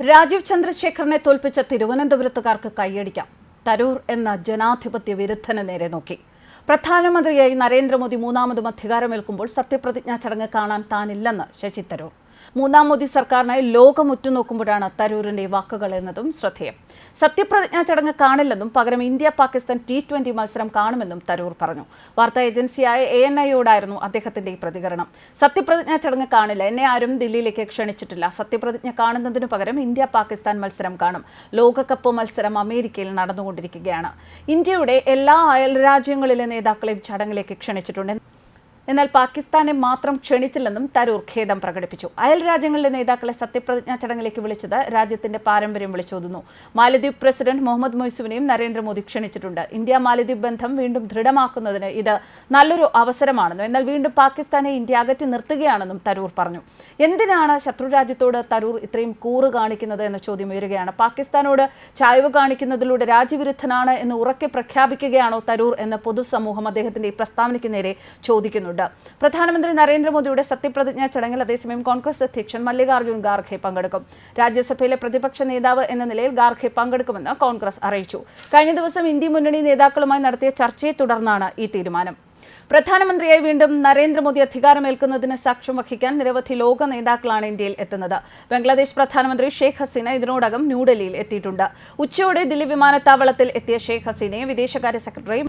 രാജീവ് ചന്ദ്രശേഖറിനെ തോൽപ്പിച്ച തിരുവനന്തപുരത്തുകാർക്ക് കൈയടിക്കാം. തരൂർ എന്ന ജനാധിപത്യ വിരുദ്ധന് നേരെ നോക്കി. പ്രധാനമന്ത്രിയായി നരേന്ദ്രമോദി മൂന്നാമതും അധികാരമേൽക്കുമ്പോൾ സത്യപ്രതിജ്ഞാ ചടങ്ങ് കാണാൻ താനില്ലെന്ന് ശശി തരൂർ. മൂന്നാം മോദി സർക്കാരിനായി ലോകം ഉറ്റുനോക്കുമ്പോഴാണ് തരൂരിന്റെ വാക്കുകൾ എന്നതും ശ്രദ്ധേയം. സത്യപ്രതിജ്ഞാ ചടങ്ങ് കാണില്ലെന്നും പകരം ഇന്ത്യ പാകിസ്ഥാൻ ടി ട്വന്റി മത്സരം കാണുമെന്നും തരൂർ പറഞ്ഞു. വാർത്താ ഏജൻസിയായ എ എൻ ഐയോടായിരുന്നു അദ്ദേഹത്തിന്റെ ഈ പ്രതികരണം. സത്യപ്രതിജ്ഞാ ചടങ്ങ് കാണില്ല. എന്നെ ആരും ദില്ലിയിലേക്ക് ക്ഷണിച്ചിട്ടില്ല. സത്യപ്രതിജ്ഞ കാണുന്നതിനു പകരം ഇന്ത്യ പാകിസ്ഥാൻ മത്സരം കാണും. ലോകകപ്പ് മത്സരം അമേരിക്കയിൽ നടന്നുകൊണ്ടിരിക്കുകയാണ്. ഇന്ത്യയുടെ എല്ലാ അയൽ രാജ്യങ്ങളിലെ നേതാക്കളെയും ചടങ്ങിലേക്ക് ക്ഷണിച്ചിട്ടുണ്ട്. എന്നാൽ പാകിസ്ഥാനെ മാത്രം ക്ഷണിച്ചില്ലെന്നും തരൂർ ഖേദം പ്രകടിപ്പിച്ചു. അയൽ രാജ്യങ്ങളിലെ നേതാക്കളെ സത്യപ്രതിജ്ഞാ ചടങ്ങിലേക്ക് വിളിച്ചത് രാജ്യത്തിന്റെ പാരമ്പര്യം വിളിച്ചോതുന്നു. മാലദ്വീപ് പ്രസിഡന്റ് മുഹമ്മദ് മൊയ്സുവിനെയും നരേന്ദ്രമോദി ക്ഷണിച്ചിട്ടുണ്ട്. ഇന്ത്യ മാലദ്വീപ് ബന്ധം വീണ്ടും ദൃഢമാക്കുന്നതിന് ഇത് നല്ലൊരു അവസരമാണെന്നും എന്നാൽ വീണ്ടും പാകിസ്ഥാനെ ഇന്ത്യ അകറ്റി നിർത്തുകയാണെന്നും തരൂർ പറഞ്ഞു. എന്തിനാണ് ശത്രു രാജ്യത്തോട് തരൂർ ഇത്രയും കൂറ് കാണിക്കുന്നത് എന്ന ചോദ്യം ഉയരുകയാണ്. പാകിസ്ഥാനോട് ചായ്വ് കാണിക്കുന്നതിലൂടെ രാജ്യവിരുദ്ധനാണ് എന്ന് ഉറക്കെ പ്രഖ്യാപിക്കുകയാണോ തരൂർ എന്ന് പൊതുസമൂഹം അദ്ദേഹത്തിന്റെ ഈ പ്രസ്താവനയ്ക്ക് നേരെ ചോദിക്കുന്നുണ്ട് പ്രധാനമന്ത്രി നരേന്ദ്രമോദിയുടെ സത്യപ്രതിജ്ഞാ ചടങ്ങിൽ അതേസമയം കോൺഗ്രസ് അധ്യക്ഷൻ മല്ലികാർജുൻ ഖാർഖെ പങ്കെടുക്കും. രാജ്യസഭയിലെ പ്രതിപക്ഷ നേതാവ് എന്ന നിലയിൽ ഖാർഖെ പങ്കെടുക്കുമെന്ന് കോൺഗ്രസ് അറിയിച്ചു. കഴിഞ്ഞ ദിവസം ഇന്ത്യ മുന്നണി നേതാക്കളുമായി നടത്തിയ ചർച്ചയെ തുടർന്നാണ് ഈ തീരുമാനം. പ്രധാനമന്ത്രിയായി വീണ്ടും നരേന്ദ്രമോദി അധികാരമേൽക്കുന്നതിന് സാക്ഷ്യം വഹിക്കാൻ നിരവധി ലോക നേതാക്കളാണ് ഇന്ത്യയിൽ എത്തുന്നത്. ബംഗ്ലാദേശ് പ്രധാനമന്ത്രി ഷെയ്ഖ് ഹസീന ഇതിനോടകം ന്യൂഡൽഹിയിൽ എത്തിയിട്ടുണ്ട്. ഉച്ചയോടെ ദില്ലി വിമാനത്താവളത്തിൽ എത്തിയ ഷെയ്ഖ് ഹസീനയെ വിദേശകാര്യ സെക്രട്ടറി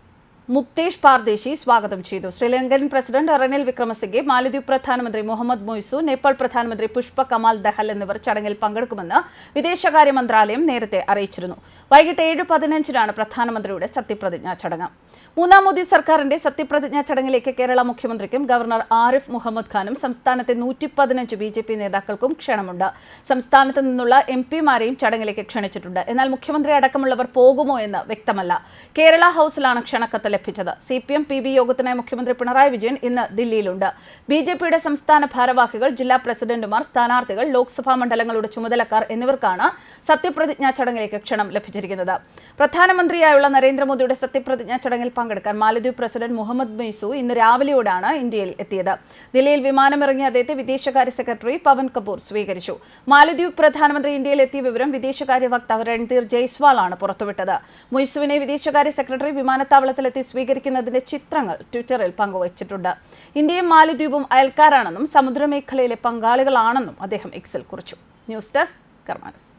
മുക്തേഷ് പാർദേശി സ്വാഗതം ചെയ്തു. ശ്രീലങ്കൻ പ്രസിഡന്റ് റനിൽ വിക്രമസിംഗെ മാലദ്വീപ് പ്രധാനമന്ത്രി മുഹമ്മദ് മൊയ്സു നേപ്പാൾ പ്രധാനമന്ത്രി പുഷ്പ കമാൽ ദഹൽ എന്നിവർ ചടങ്ങിൽ പങ്കെടുക്കുമെന്ന് വിദേശകാര്യ മന്ത്രാലയം നേരത്തെ അറിയിച്ചിരുന്നു. വൈകിട്ട് ഏഴ് പതിനഞ്ചിനാണ് പ്രധാനമന്ത്രിയുടെ സത്യപ്രതിജ്ഞാ ചടങ്ങ്. മൂന്നാം മോദി സർക്കാരിന്റെ സത്യപ്രതിജ്ഞാ ചടങ്ങിലേക്ക് കേരള മുഖ്യമന്ത്രിക്കും ഗവർണർ ആരിഫ് മുഹമ്മദ് ഖാനും സംസ്ഥാനത്തെ നൂറ്റി പതിനഞ്ച് ബി ജെ പി നേതാക്കൾക്കും ക്ഷണമുണ്ട്. സംസ്ഥാനത്ത് നിന്നുള്ള എം പിമാരെയും ചടങ്ങിലേക്ക് ക്ഷണിച്ചിട്ടുണ്ട്. എന്നാൽ മുഖ്യമന്ത്രി അടക്കമുള്ളവർ പോകുമോ എന്ന് വ്യക്തമല്ല. കേരള ഹൌസിലാണ് ക്ഷണക്കത്ത് ലഭിച്ചത്. C P M P B യോഗത്തിനായി മുഖ്യമന്ത്രി പിണറായി വിജയൻ ഇന്ന് ദില്ലിയിലുണ്ട്. ബി ജെ പിയുടെ സംസ്ഥാന ഭാരവാഹികൾ ജില്ലാ പ്രസിഡന്റുമാർ സ്ഥാനാർത്ഥികൾ ലോക്സഭാ മണ്ഡലങ്ങളുടെ ചുമതലക്കാർ എന്നിവർക്കാണ് സത്യപ്രതിജ്ഞാ ചടങ്ങിലേക്ക് ക്ഷണം ലഭിച്ചിരിക്കുന്നത്. പ്രധാനമന്ത്രിയായുള്ള നരേന്ദ്രമോദിയുടെ സത്യപ്രതിജ്ഞാ ചടങ്ങിൽ പങ്കെടുക്കാൻ മാലദ്വീപ് പ്രസിഡന്റ് മുഹമ്മദ് മെയ്സു ഇന്ന് രാവിലെയോടാണ് ഇന്ത്യയിൽ എത്തിയത്. ദില്ലിയിൽ വിമാനമിറങ്ങിയ അദ്ദേഹത്തെ വിദേശകാര്യ സെക്രട്ടറി പവൻ കപൂർ സ്വീകരിച്ചു. മാലദ്വീപ് പ്രധാനമന്ത്രി ഇന്ത്യയിൽ എത്തിയ വിവരം വിദേശകാര്യ വക്താവ് രൺധീർ ജയ്സ്വാൾ ആണ് പുറത്തുവിട്ടത്. മൊയ്സുവിനെ വിദേശകാര്യ സെക്രട്ടറി വിമാനത്താവളത്തിലെത്തി സ്വീകരിക്കുന്നതിന്റെ ചിത്രങ്ങൾ ട്വിറ്ററിൽ പങ്കുവച്ചിട്ടുണ്ട്. ഇന്ത്യയും മാലിദ്വീപും അയൽക്കാരാണെന്നും സമുദ്രമേഖലയിലെ പങ്കാളികളാണെന്നും അദ്ദേഹം എക്സിൽ കുറിച്ചു. News desk കർമാനസ്.